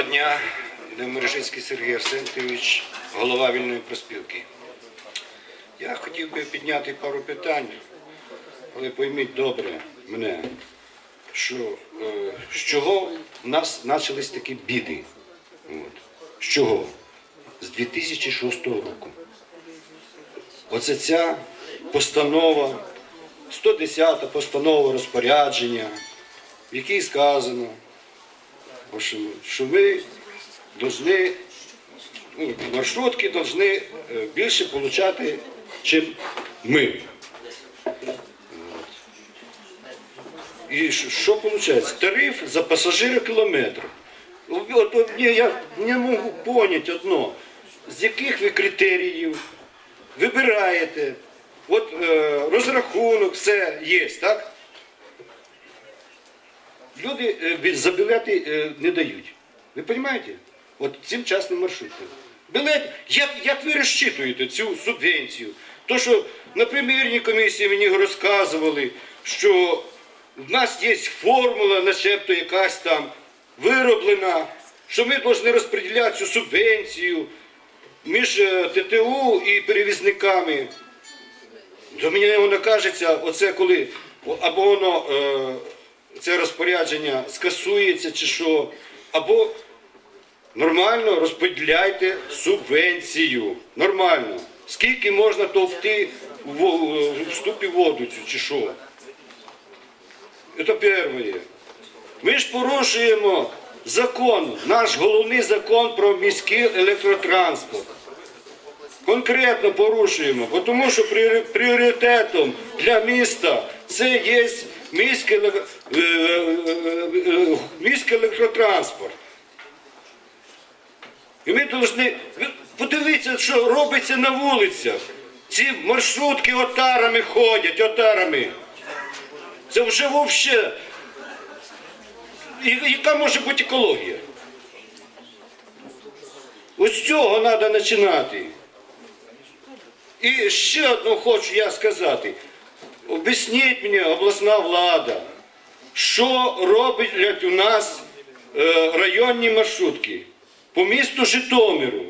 Доброго дня, Демирежицький Сергій Арсентьович, голова вільної проспілки. Я хотів би підняти пару питань, але пойміть добре мене, що е, з чого в нас почались такі біди. От. З чого? З 2006 року. Оце ця постанова, 110 постанова розпорядження, в якій сказано, що ви должны, ну, маршрутки должны е, більше отримати, ніж ми. І що- виходить? Тариф за пасажира кілометр. От, от, ні, я не можу поняти одно, з яких ви критеріїв вибираєте, от е, розрахунок, все є, так? Люди е, за білети е, не дають. Ви розумієте? От цим частним маршрутом. Білет, як, як ви розчитуєте цю субвенцію? То, що на прем'єрній комісії мені розказували, що в нас є формула, начебто якась там вироблена, що ми повинні розподіляти цю субвенцію між е, ТТУ і перевізниками. До мені воно кажеться, оце коли або воно е, це розпорядження скасується чи що, або нормально розподіляйте субвенцію. Нормально. Скільки можна товкти в, ступі воду цю чи що? Це перше. Ми ж порушуємо закон, наш головний закон про міський електротранспорт конкретно порушуємо, тому що пріоритетом для міста це є е, е, е, міський електротранспорт. І ми повинні, ви подивіться, що робиться на вулицях. Ці маршрутки отарами ходять, отарами. Це вже взагалі. Яка може бути екологія? Ось цього треба починати. І ще одне хочу я сказати. Об'ясніть мені, обласна влада, що роблять у нас е, районні маршрутки по місту Житомиру,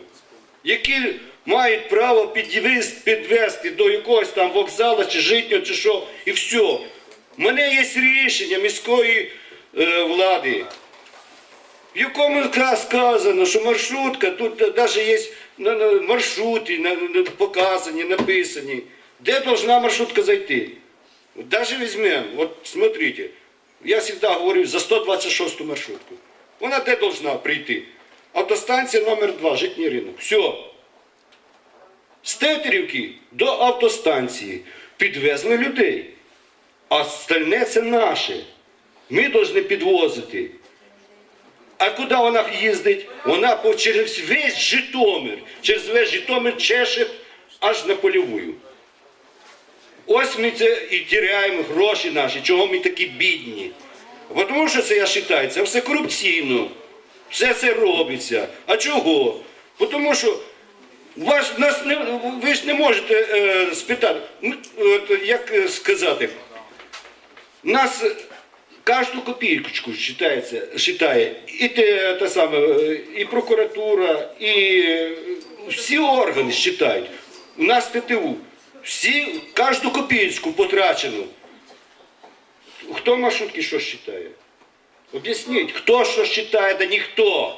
які мають право підвезти до якогось там вокзалу чи житнього, чи що, і все. У мене є рішення міської е, влади, в якому сказано, що маршрутка, тут навіть є на- на маршрути показані, написані, де должна маршрутка зайти. Даже візьмемо, от смотрите, я завжди говорю за 126 маршрутку. Вона де должна прийти? Автостанція номер 2 житній ринок. Все. З Тетерівки до автостанції підвезли людей. А остальне це наше. Ми повинні підвозити. А куди вона їздить? Вона через весь Житомир, через весь Житомир чеше аж на польовую. Ось ми це і тіряємо гроші наші, чого ми такі бідні. Бо Тому що це я вважаю, це все корупційно. Все це робиться. А чого? Бо Тому що ваш, нас не, ви ж не можете е, спитати, як е, сказати, нас е, кожну копійку считає і те, те саме, е, і прокуратура, і всі органи считають. У нас ТТУ. Всі, кожну копійку потрачену. Хто маршрутки що считає? Об'ясніть, хто що считає, да ніхто.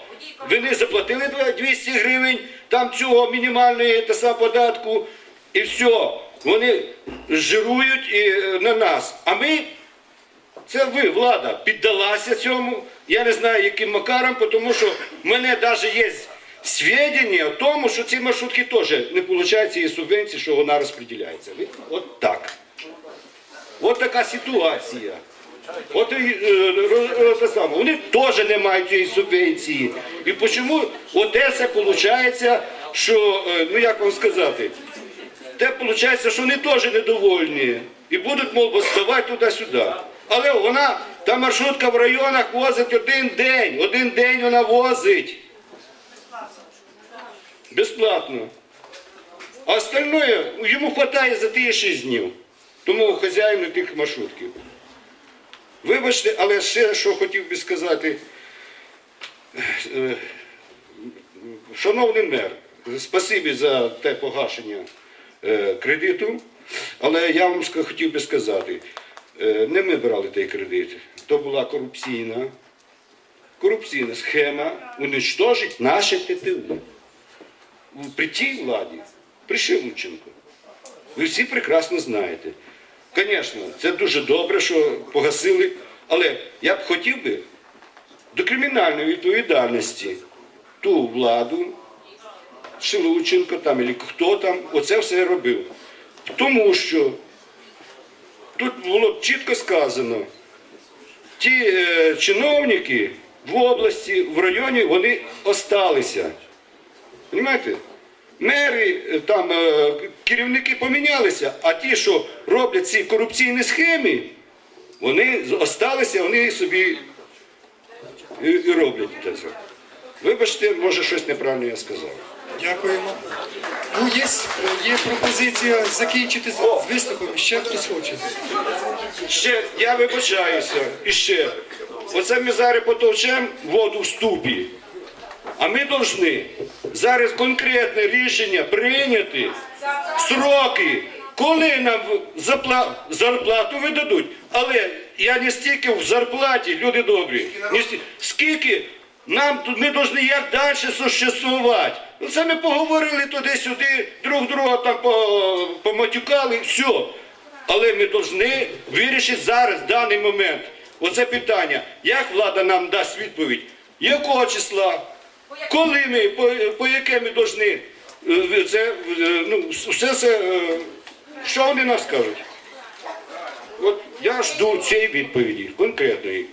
Ви не заплатили 200 гривень там цього мінімальної та податку, і все. Вони жирують і, е, на нас. А ми це ви, влада, піддалася цьому. Я не знаю, яким макаром, тому що в мене навіть є свідчення в тому, що ці маршрутки теж не отримують цієї субвенції, що вона розподіляється. От так. От така ситуація. От е, ро- ро- те саме. Вони теж не мають цієї субвенції. І чому Одеса виходить, що, ну як вам сказати, те виходить, що вони теж недовольні. І будуть, мов, поставати туди-сюди. Але вона, та маршрутка в районах возить один день. Один день вона возить. Безплатно. А остальное йому вистачає за ті 6 днів. Тому хазяїну тих маршрутків. Вибачте, але ще що хотів би сказати. е, шановний мер, спасибі за те погашення е, кредиту, але я вам хотів би сказати, е, не ми брали той кредит, то була корупційна, корупційна схема уничтожить наше ТТУ. При тій владі, при Шелученко. Ви всі прекрасно знаєте. Звісно, це дуже добре, що погасили, але я б хотів би до кримінальної відповідальності ту владу, Шелученко там, або хто там, оце все робив. Тому що тут було б чітко сказано, ті е, чиновники в області, в районі, вони осталися. Понимаєте? Мери, е, там е, керівники помінялися, а ті, що роблять ці корупційні схеми, вони осталися, вони собі і, і роблять це. Вибачте, може щось неправильно я сказав. Дякуємо. Ну, є, є пропозиція закінчити з, з виступом. Ще хтось хоче. Ще я вибачаюся. І ще. Оце ми зараз потовчемо воду в ступі. А ми повинні зараз конкретне рішення прийняти, сроки, коли нам зарплату видадуть. Але я не стільки в зарплаті, люди добрі, скільки нам ми повинні як далі существувати. Ну це ми поговорили туди-сюди, друг друга там поматюкали, все. Але ми повинні вирішити зараз, в даний момент, оце питання, як влада нам дасть відповідь, якого числа, коли ми, по, по яке ми повинні, е, це, е, ну, все це, е, що вони нам кажуть? От я жду цієї відповіді, конкретної.